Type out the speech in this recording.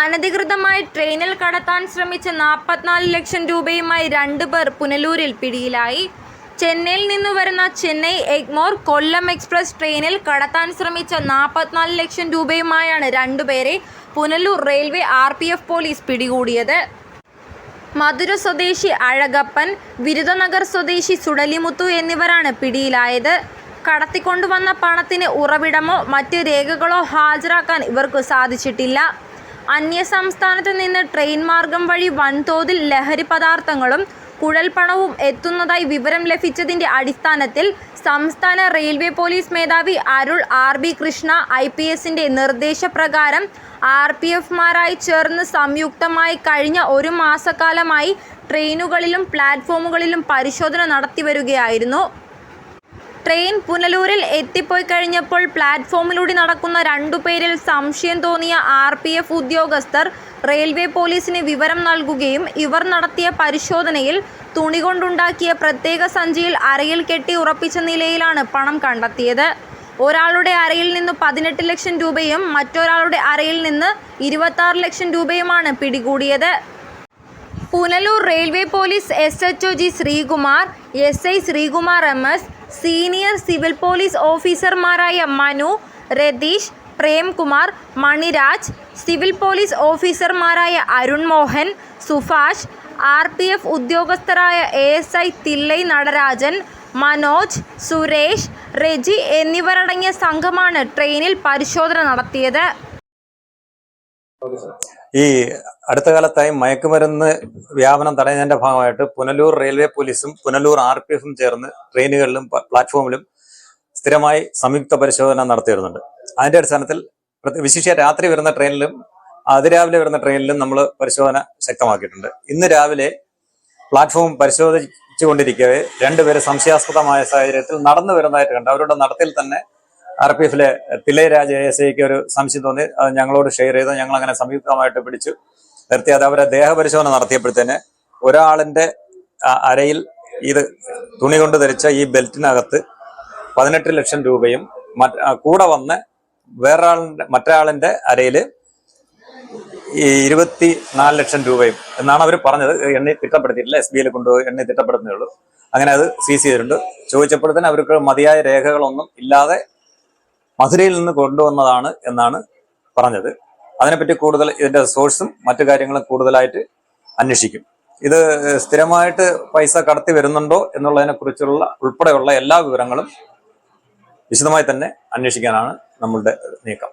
അനധികൃതമായി ട്രെയിനിൽ കടത്താൻ ശ്രമിച്ച നാൽപ്പത്തിനാല് ലക്ഷം രൂപയുമായി രണ്ടുപേർ പുനലൂരിൽ പിടിയിലായി. ചെന്നൈയിൽ നിന്ന് വരുന്ന ചെന്നൈ എഗ്മോർ കൊല്ലം എക്സ്പ്രസ് ട്രെയിനിൽ കടത്താൻ ശ്രമിച്ച നാൽപ്പത്തിനാല് ലക്ഷം രൂപയുമായാണ് രണ്ടുപേരെ Punalur railway R P F police പിടികൂടിയത്. മധുര സ്വദേശി അഴകപ്പൻ വിരുദനഗർ സ്വദേശി സുടലിമുത്തു എന്നിവരാണ് പിടിയിലായത്. കടത്തിക്കൊണ്ടുവന്ന പണത്തിന് ഉറവിടമോ മറ്റ് രേഖകളോ ഹാജരാക്കാൻ ഇവർക്ക് സാധിച്ചിട്ടില്ല. അന്യസംസ്ഥാനത്ത് നിന്ന് ട്രെയിൻ മാർഗം വഴി വൻതോതിൽ ലഹരി പദാർത്ഥങ്ങളും കുഴൽപ്പണവും എത്തുന്നതായി വിവരം ലഭിച്ചതിന്റെ അടിസ്ഥാനത്തിൽ സംസ്ഥാന റെയിൽവേ പോലീസ് മേധാവി Arul R B Krishna I P എസിന്റെ നിർദ്ദേശപ്രകാരം ആർ പി എഫ്മാരായി ചേർന്ന് സംയുക്തമായി കഴിഞ്ഞ ഒരു മാസക്കാലമായി ട്രെയിനുകളിലും പ്ലാറ്റ്ഫോമുകളിലും പരിശോധന നടത്തിവരികയായിരുന്നു. ട്രെയിൻ പുനലൂരിൽ എത്തിപ്പോയി കഴിഞ്ഞപ്പോൾ പ്ലാറ്റ്ഫോമിലൂടെ നടക്കുന്ന രണ്ടുപേരിൽ സംശയം തോന്നിയ ആർ പി എഫ് ഉദ്യോഗസ്ഥർ റെയിൽവേ പോലീസിന് വിവരം നൽകുകയും ഇവർ നടത്തിയ പരിശോധനയിൽ തുണി കൊണ്ടുണ്ടാക്കിയ പ്രത്യേക സഞ്ചിയിൽ അരയിൽ കെട്ടി ഉറപ്പിച്ച നിലയിലാണ് പണം കണ്ടെത്തിയത്. ഒരാളുടെ അരയിൽ നിന്ന് പതിനെട്ട് ലക്ഷം രൂപയും മറ്റൊരാളുടെ അരയിൽ നിന്ന് ഇരുപത്തി ലക്ഷം രൂപയുമാണ് പിടികൂടിയത്. Punalur railway police S H O G Sreekumar S I Sreekumar M S senior civil police ഓഫീസർമാരായ മനു രതീഷ് പ്രേംകുമാർ മണിരാജ് സിവിൽ പോലീസ് ഓഫീസർമാരായ Arun Mohan Subhash R P F ഉദ്യോഗസ്ഥരായ A S I Thillai Natarajan Manoj Suresh Reji എന്നിവരടങ്ങിയ സംഘമാണ് ട്രെയിനിൽ പരിശോധന നടത്തിയത്. ഈ അടുത്ത കാലത്തായി മയക്കുമരുന്ന് വ്യാപനം തടയുന്നതിന്റെ ഭാഗമായിട്ട് പുനലൂർ റെയിൽവേ പോലീസും പുനലൂർ ആർ പി എഫും ചേർന്ന് ട്രെയിനുകളിലും പ്ലാറ്റ്ഫോമിലും സ്ഥിരമായി സംയുക്ത പരിശോധന നടത്തി വരുന്നുണ്ട് അതിന്റെ അടിസ്ഥാനത്തിൽ വിശിഷ്യ രാത്രി വരുന്ന ട്രെയിനിലും അതിരാവിലെ വരുന്ന ട്രെയിനിലും നമ്മൾ പരിശോധന ശക്തമാക്കിയിട്ടുണ്ട്. ഇന്ന് രാവിലെ പ്ലാറ്റ്ഫോം പരിശോധിച്ചുകൊണ്ടിരിക്കവേ രണ്ടുപേരെ സംശയാസ്പദമായ സാഹചര്യത്തിൽ നടന്നു വരുന്നതായിട്ട് കണ്ട് അവരുടെ നടത്തിൽ തന്നെ ആർ പി എഫിലെ തിലയരാജ് എസ് ഐക്ക് ഒരു സംശയം തോന്നി. അത് ഞങ്ങളോട് ഷെയർ ചെയ്ത്. ഞങ്ങൾ അങ്ങനെ സംയുക്തമായിട്ട് പിടിച്ചു നിർത്തി. അത് അവരെ ദേഹപരിശോധന നടത്തിയപ്പോഴത്തേന് ഒരാളിന്റെ അരയിൽ ഇത് തുണി കൊണ്ട് ധരിച്ച ഈ ബെൽറ്റിനകത്ത് പതിനെട്ട് ലക്ഷം രൂപയും കൂടെ വന്ന് വേറൊരാളിന്റെ മറ്റൊരാളിന്റെ അരയിൽ ഈ ഇരുപത്തി നാല് ലക്ഷം രൂപയും എന്നാണ് അവർ പറഞ്ഞത്. എണ്ണി തിട്ടപ്പെടുത്തിയിട്ടില്ല. എസ് ബി ഐയിൽ കൊണ്ടുപോയി എണ്ണി തിട്ടപ്പെടുന്നേ ഉള്ളൂ. അങ്ങനെ അത് സീസ് ചെയ്തിട്ടുണ്ട്. ചോദിച്ചപ്പോഴത്തേന് അവർക്ക് മതിയായ രേഖകളൊന്നും ഇല്ലാതെ മധുരയിൽ നിന്ന് കൊണ്ടുവന്നതാണ് എന്നാണ് പറഞ്ഞത്. അതിനെപ്പറ്റി കൂടുതൽ ഇതിന്റെ സോഴ്സും മറ്റു കാര്യങ്ങളും കൂടുതലായിട്ട് അന്വേഷിക്കും. ഇത് സ്ഥിരമായിട്ട് പൈസ കടത്തി വരുന്നുണ്ടോ എന്നുള്ളതിനെ കുറിച്ചുള്ള ഉൾപ്പെടെയുള്ള എല്ലാ വിവരങ്ങളും വിശദമായി തന്നെ അന്വേഷിക്കാനാണ് നമ്മളുടെ നീക്കം.